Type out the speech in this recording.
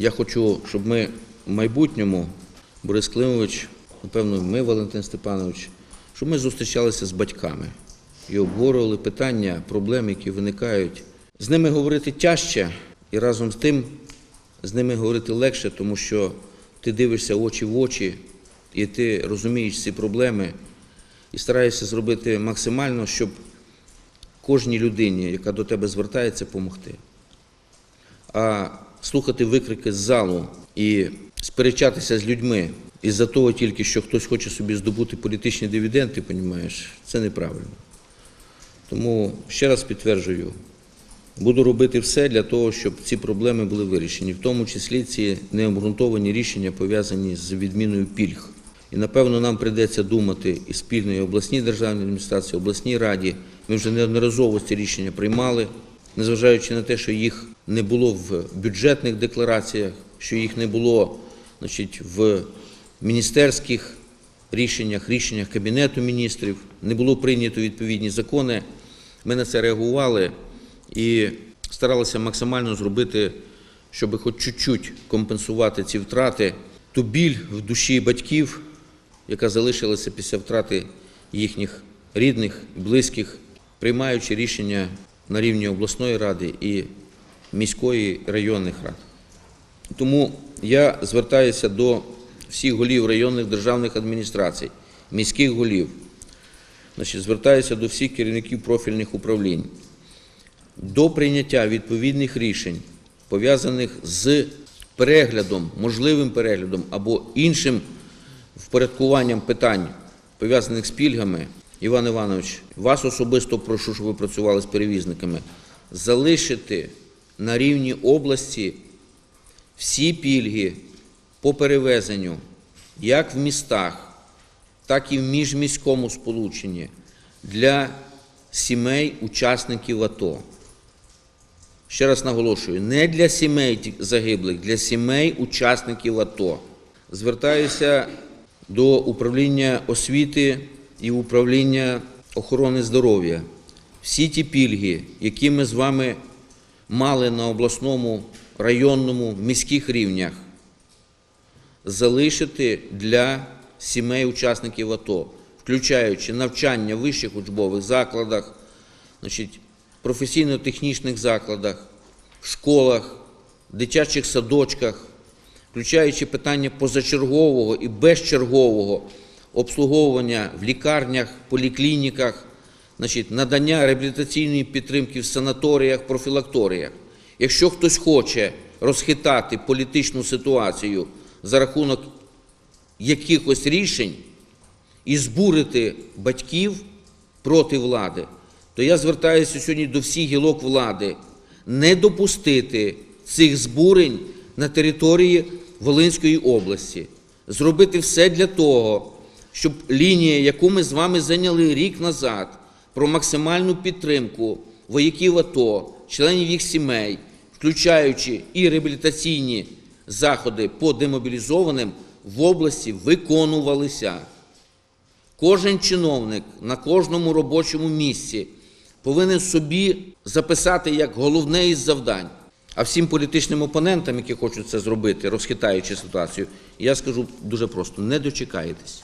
Я хочу, щоб ми в майбутньому, Борис Климович, напевно, ми, Валентин Степанович, щоб ми зустрічалися з батьками і обговорювали питання, проблеми, які виникають. З ними говорити тяжче і разом з тим з ними говорити легше, тому що ти дивишся очі в очі, і ти розумієш ці проблеми і стараєшся зробити максимально, щоб кожній людині, яка до тебе звертається, допомогти. А слухати викрики з залу і сперечатися з людьми із-за того тільки, що хтось хоче собі здобути політичні дивіденди, понімаєш, це неправильно. Тому ще раз підтверджую, буду робити все для того, щоб ці проблеми були вирішені, в тому числі ці необґрунтовані рішення пов'язані з відміною пільг. І напевно нам прийдеться думати і спільно і обласній державній адміністрації, обласній раді. Ми вже неодноразово ці рішення приймали, незважаючи на те, що їх не було в бюджетних деклараціях, що їх не було значить, в міністерських рішеннях, рішеннях Кабінету міністрів, не було прийнято відповідні закони. Ми на це реагували і старалися максимально зробити, щоб хоч чуть-чуть компенсувати ці втрати, ту біль в душі батьків, яка залишилася після втрати їхніх рідних, близьких, приймаючи рішення на рівні обласної ради і міської районних рад. Тому я звертаюся до всіх голів районних державних адміністрацій, міських голів, значить, звертаюся до всіх керівників профільних управлінь до прийняття відповідних рішень, пов'язаних з переглядом, можливим переглядом або іншим впорядкуванням питань, пов'язаних з пільгами, Іван Іванович, вас особисто прошу, щоб ви працювали з перевізниками, залишити на рівні області всі пільги по перевезенню, як в містах, так і в міжміському сполученні для сімей учасників АТО. Ще раз наголошую, не для сімей загиблих, для сімей учасників АТО. Звертаюся до управління освіти і управління охорони здоров'я. Всі ті пільги, які ми з вами мали на обласному, районному, міських рівнях, залишити для сімей учасників АТО, включаючи навчання в вищих учбових закладах, значить, професійно-технічних закладах, школах, дитячих садочках, включаючи питання позачергового і безчергового обслуговування в лікарнях, поліклініках, значить, надання реабілітаційної підтримки в санаторіях, профілакторіях. Якщо хтось хоче розхитати політичну ситуацію за рахунок якихось рішень і збурити батьків проти влади, то я звертаюся сьогодні до всіх гілок влади не допустити цих збурень на території Волинської області, зробити все для того, щоб лінія, яку ми з вами зайняли рік назад, про максимальну підтримку вояків АТО, членів їх сімей, включаючи і реабілітаційні заходи по демобілізованим, в області виконувалися. Кожен чиновник на кожному робочому місці повинен собі записати як головне із завдань. А всім політичним опонентам, які хочуть це зробити, розхитаючи ситуацію, я скажу дуже просто: не дочекаєтесь.